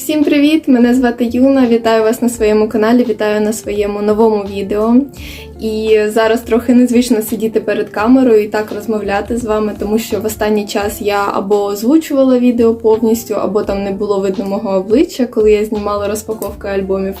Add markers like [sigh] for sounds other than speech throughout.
Всім привіт! Мене звати Юна. Вітаю вас на своєму каналі, вітаю на своєму новому відео. І зараз трохи незвично сидіти перед камерою і так розмовляти з вами, тому що в останній час я або озвучувала відео повністю, або там не було видно мого обличчя, коли я знімала розпаковки альбомів.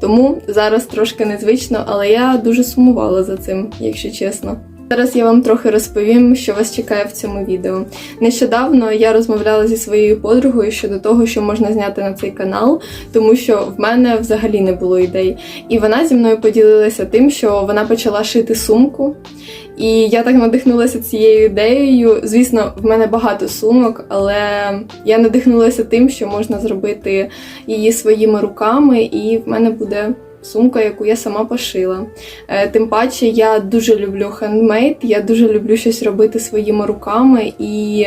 Тому зараз трошки незвично, але я дуже сумувала за цим, якщо чесно. Зараз я вам трохи розповім, що вас чекає в цьому відео. Нещодавно я розмовляла зі своєю подругою щодо того, що можна зняти на цей канал, тому що в мене взагалі не було ідей. І вона зі мною поділилася тим, що вона почала шити сумку. І я так надихнулася цією ідеєю. Звісно, в мене багато сумок, але я надихнулася тим, що можна зробити її своїми руками, і в мене буде сумка, яку я сама пошила. Е, Тим паче я дуже люблю хендмейд, я дуже люблю щось робити своїми руками, і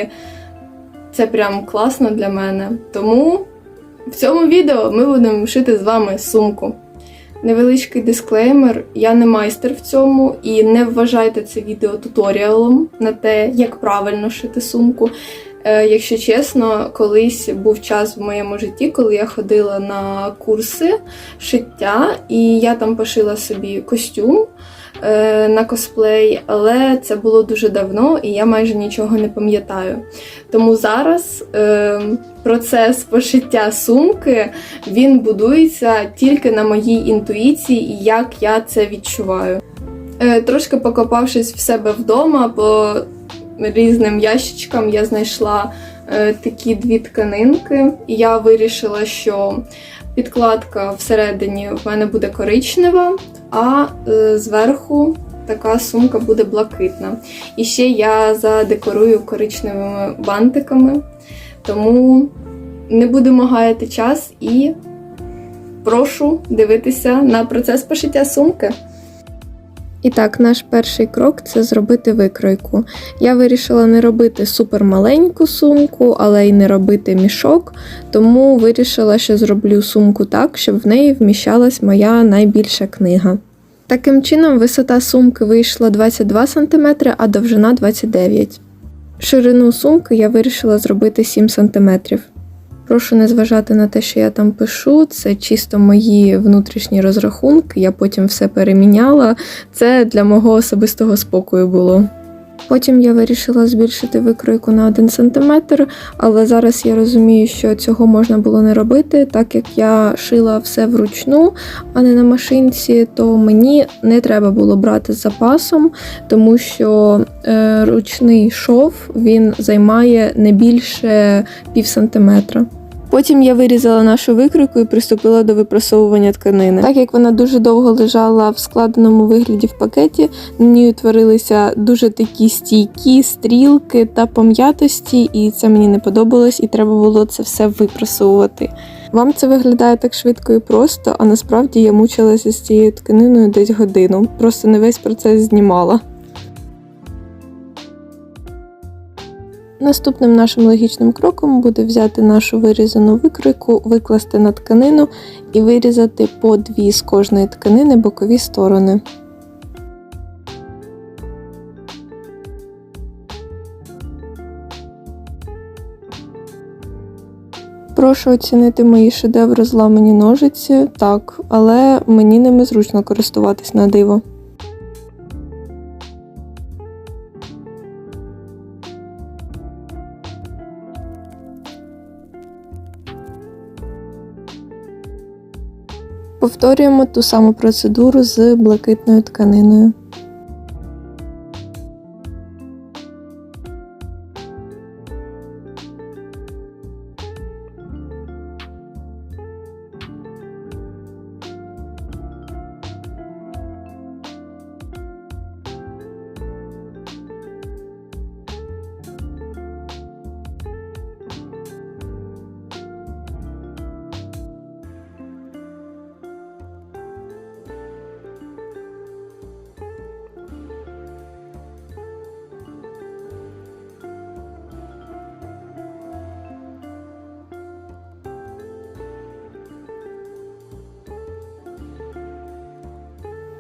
це прям класно для мене. Тому в цьому відео ми будемо шити з вами сумку. Невеличкий дисклеймер, я не майстер в цьому і не вважайте це відео туторіалом на те, як правильно шити сумку. Е, Якщо чесно, колись був час в моєму житті, коли я ходила на курси шиття, і я там пошила собі костюм е, на косплей, але це було дуже давно і я майже нічого не пам'ятаю. Тому зараз е, процес пошиття сумки він будується тільки на моїй інтуїції і як я це відчуваю. Трошки покопавшись в себе вдома по різним ящичкам, я знайшла е, такі дві тканинки, і я вирішила, що підкладка всередині в мене буде коричнева, а е, зверху така сумка буде блакитна. І ще я задекорую коричневими бантиками, тому не будемо гаяти час і прошу дивитися на процес пошиття сумки. І так, наш перший крок це зробити викройку. Я вирішила не робити супермаленьку сумку, але й не робити мішок, тому вирішила, що зроблю сумку так, щоб в неї вміщалась моя найбільша книга. Таким чином, висота сумки вийшла 22 см, а довжина 29 см. Ширину сумки я вирішила зробити 7 см. Прошу не зважати на те, що я там пишу, це чисто мої внутрішні розрахунки, я потім все переміняла. Це для мого особистого спокою було. Потім я вирішила збільшити викройку на 1 см, але зараз я розумію, що цього можна було не робити, так як я шила все вручну, а не на машинці, то мені не треба було брати з запасом, тому що е, ручний шов він займає не більше пів сантиметра. Потім я вирізала нашу викройку і приступила до випрасовування тканини. Так як вона дуже довго лежала в складеному вигляді в пакеті, на ній утворилися дуже такі стійкі стрілки та пом'ятості, і це мені не подобалось, і треба було це все випрасовувати. Вам це виглядає так швидко і просто, а насправді я мучилася з цією тканиною десь годину. Просто не весь процес знімала. Наступним нашим логічним кроком буде взяти нашу вирізану викройку, викласти на тканину і вирізати по дві з кожної тканини бокові сторони. Прошу оцінити мої шедеври зламані ножиці, так, але мені ними зручно користуватись на диво. Повторюємо ту саму процедуру з блакитною тканиною.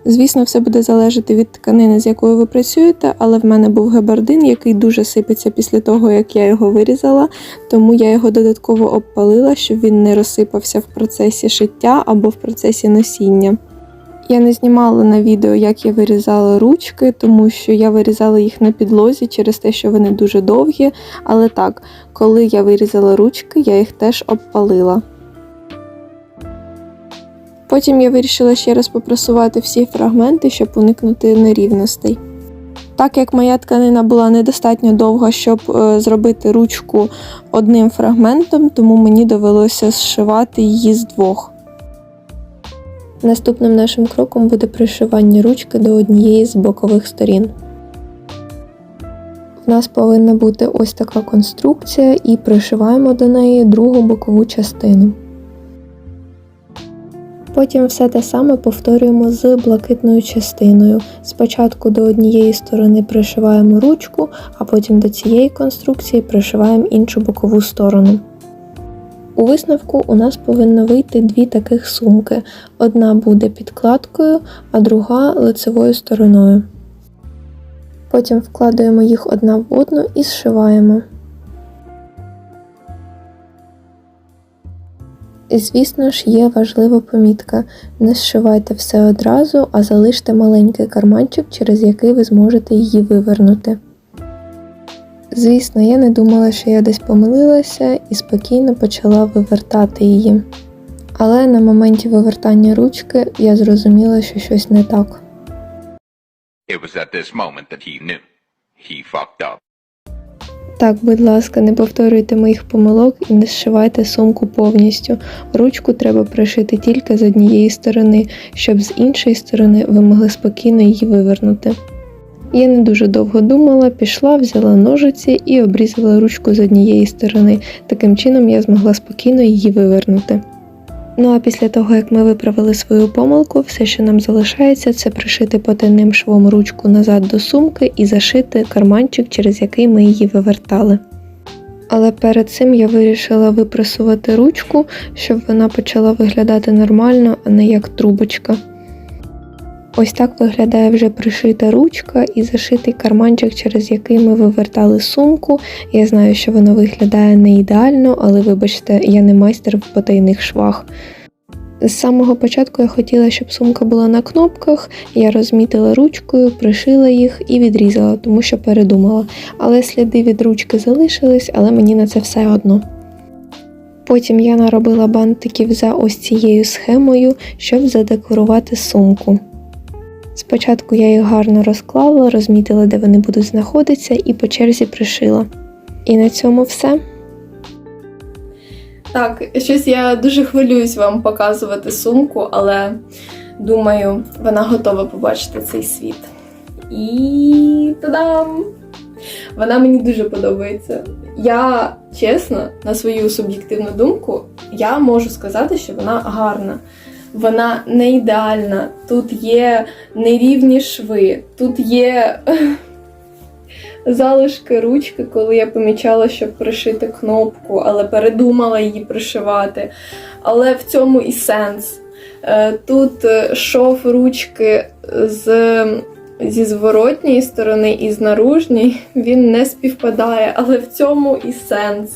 Звісно, все буде залежати від тканини, з якою ви працюєте, але в мене був габардин, який дуже сипеться після того, як я його вирізала, тому я його додатково обпалила, щоб він не розсипався в процесі шиття або в процесі носіння. Я не знімала на відео, як я вирізала ручки, тому що я вирізала їх на підлозі через те, що вони дуже довгі. Але так, коли я вирізала ручки, я їх теж обпалила. Потім я вирішила ще раз попрасувати всі фрагменти, щоб уникнути нерівностей. Так як моя тканина була недостатньо довга, щоб е, зробити ручку одним фрагментом, тому мені довелося зшивати її з двох. Наступним нашим кроком буде пришивання ручки до однієї з бокових сторін. У нас повинна бути ось така конструкція, і пришиваємо до неї другу бокову частину. Потім все те саме повторюємо з блакитною частиною. Спочатку до однієї сторони пришиваємо ручку, а потім до цієї конструкції пришиваємо іншу бокову сторону. У висновку у нас повинно вийти дві таких сумки. Одна буде підкладкою, а друга лицевою стороною. Потім вкладаємо їх одна в одну і зшиваємо. І, звісно ж, є важлива помітка: не зшивайте все одразу, а залиште маленький карманчик, через який ви зможете її вивернути. Звісно, я не думала, що я десь помилилася і спокійно почала вивертати її. Але на моменті вивертання ручки я зрозуміла, що щось не так. It was at this moment that he knew. He fucked up. Так, будь ласка, не повторюйте моїх помилок і не зшивайте сумку повністю. Ручку треба пришити тільки з однієї сторони, щоб з іншої сторони ви могли спокійно її вивернути. Я не дуже довго думала, пішла, взяла ножиці і обрізала ручку з однієї сторони. Таким чином я змогла спокійно її вивернути. Ну а після того, як ми виправили свою помилку, все, що нам залишається, це пришити потайним швом ручку назад до сумки і зашити карманчик, через який ми її вивертали. Але перед цим я вирішила випресувати ручку, щоб вона почала виглядати нормально, а не як трубочка. Ось так виглядає вже пришита ручка і зашитий карманчик, через який ми вивертали сумку. Я знаю, що воно виглядає не ідеально, але вибачте, я не майстер в потайних швах. З самого початку я хотіла, щоб сумка була на кнопках. Я розмітила ручкою, пришила їх і відрізала, тому що передумала. Але сліди від ручки залишились, але мені на це все одно. Потім я наробила бантиків за ось цією схемою, щоб задекорувати сумку. Спочатку я їх гарно розклала, розмітила, де вони будуть знаходитися, і по черзі пришила. І на цьому все. Так, щось я дуже хвилююсь вам показувати сумку, але думаю, вона готова побачити цей світ. І та-дам! Вона мені дуже подобається. Я чесно, на свою суб'єктивну думку, я можу сказати, що вона гарна. Вона не ідеальна. Тут є нерівні шви, тут є [laughs] залишки ручки, коли я помічала, щоб пришити кнопку, але передумала її пришивати. Але в цьому і сенс. Е, Тут е, шов ручки з, зі зворотньої сторони і з наружньої, він не співпадає, але в цьому і сенс.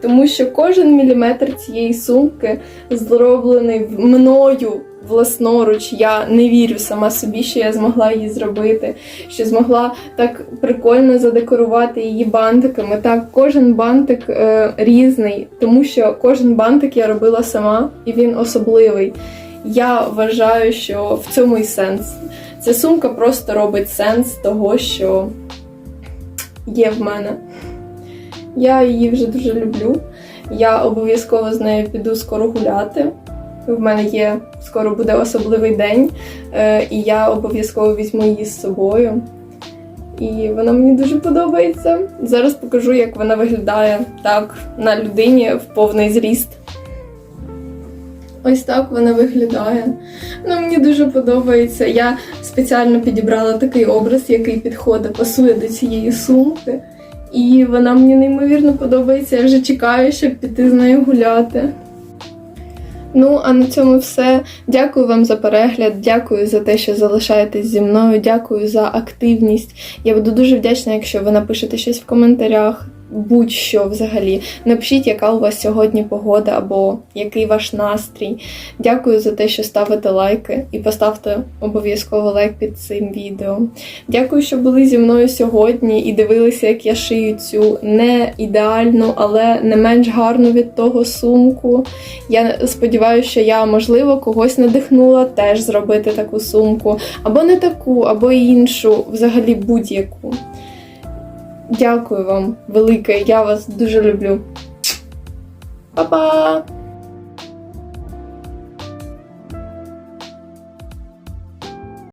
Тому що кожен міліметр цієї сумки зроблений мною власноруч. Я не вірю сама собі, що я змогла її зробити, що змогла так прикольно задекорувати її бантиками. Так, кожен бантик е, різний, тому що кожен бантик я робила сама, і він особливий. Я вважаю, що в цьому і сенс. Ця сумка просто робить сенс того, що є в мене. Я її вже дуже люблю. Я обов'язково з нею піду скоро гуляти. В мене є скоро буде особливий день, е, і я обов'язково візьму її з собою. І вона мені дуже подобається. Зараз покажу, як вона виглядає так на людині в повний зріст. Ось так вона виглядає. Вона мені дуже подобається. Я спеціально підібрала такий образ, який підходить, пасує до цієї сумки. І вона мені неймовірно подобається. Я вже чекаю, щоб піти з нею гуляти. Ну, а на цьому все. Дякую вам за перегляд, дякую за те, що залишаєтесь зі мною, дякую за активність. Я буду дуже вдячна, якщо ви напишете щось в коментарях, будь-що взагалі. Напишіть, яка у вас сьогодні погода або який ваш настрій. Дякую за те, що ставите лайки і поставте обов'язково лайк під цим відео. Дякую, що були зі мною сьогодні і дивилися, як я шию цю не ідеальну, але не менш гарну від того сумку. Я сподіваюся, що я, можливо, когось надихнула теж зробити таку сумку, або не таку, або іншу, взагалі будь-яку. Дякую вам велике, я вас дуже люблю. Па-па!